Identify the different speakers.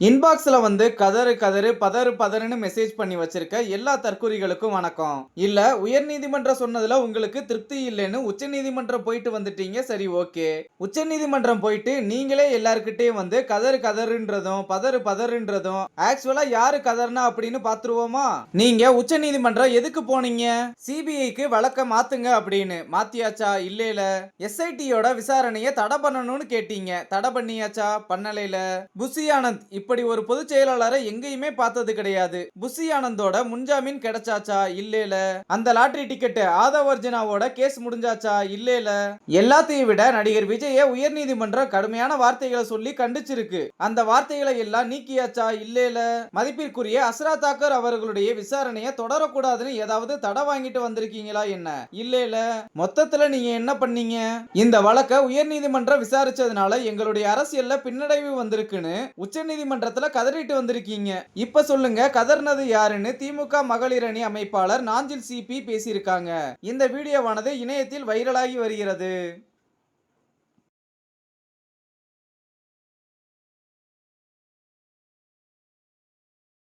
Speaker 1: இன்பாக்ஸ்ல வந்து கதறு கதறு பதறு பதறுன்னு மெசேஜ் பண்ணி வச்சிருக்க எல்லா தற்கொலைகளுக்கும் வணக்கம். இல்ல உயர்நீதிமன்றம் சொன்னதுல உங்களுக்கு திருப்தி இல்லைன்னு உச்சநீதிமன்றம் போயிட்டு வந்துட்டீங்க சரி ஓகே. உச்சநீதிமன்றம் போயிட்டு நீங்களே எல்லாருக்கிட்டே வந்து கதறு கதறுன்றதும் பதறு பதறுன்றதும் ஆக்சுவலா யாரு கதர்னா அப்படின்னு பாத்துருவோமா? நீங்க உச்சநீதிமன்றம் எதுக்கு போனீங்க? சிபிஐக்கு வழக்க மாத்துங்க அப்படின்னு. மாத்தியாச்சா? இல்லைல. எஸ்ஐடியோட விசாரணையை தடை பண்ணணும்னு கேட்டீங்க. தடை பண்ணியாச்சா? பண்ணலையில புசி ஆனந்த் இப்படி ஒரு பொதுச் செயலாளரை எங்கேயுமே பார்த்தது கிடையாது. புசி ஆனந்தோட முன்ஜாமீன் கிடைச்சாச்சா? இல்லேல. அந்த லாட்ரி டிக்கெட் ஆதவ் அர்ஜுனாவோட கேஸ் முடிஞ்சாச்சா? இல்லேல. எல்லாத்தையும் விட நடிகர் விஜய உயர்நீதிமன்றம் கடுமையான வார்த்தைகளை சொல்லி கண்டிச்சிருக்கு. அந்த வார்த்தைகளை எல்லாம் நீக்கியாச்சா? இல்லைல. மதிப்பிற்குரிய அஸ்ரா தாக்கர் அவர்களுடைய விசாரணையை தொடரக்கூடாதுன்னு ஏதாவது தடை வாங்கிட்டு வந்திருக்கீங்களா என்ன? இல்லைல. மொத்தத்துல நீங்க என்ன பண்ணீங்க? இந்த வழக்க உயர்நீதிமன்றம் விசாரிச்சதுனால எங்களுடைய அரசியல்ல பின்னடைவு வந்திருக்குன்னு உச்சநீதிமன்றத்துல கதறிட்டு வந்திருக்கீங்க. இப்ப சொல்லுங்க கதர்னது யாருன்னு திமுக மகளிர் அணி அமைப்பாளர் நாஞ்சில் சிபி பேசியிருக்காங்க. இந்த வீடியோவானது இணையத்தில் வைரலாகி வருகிறது.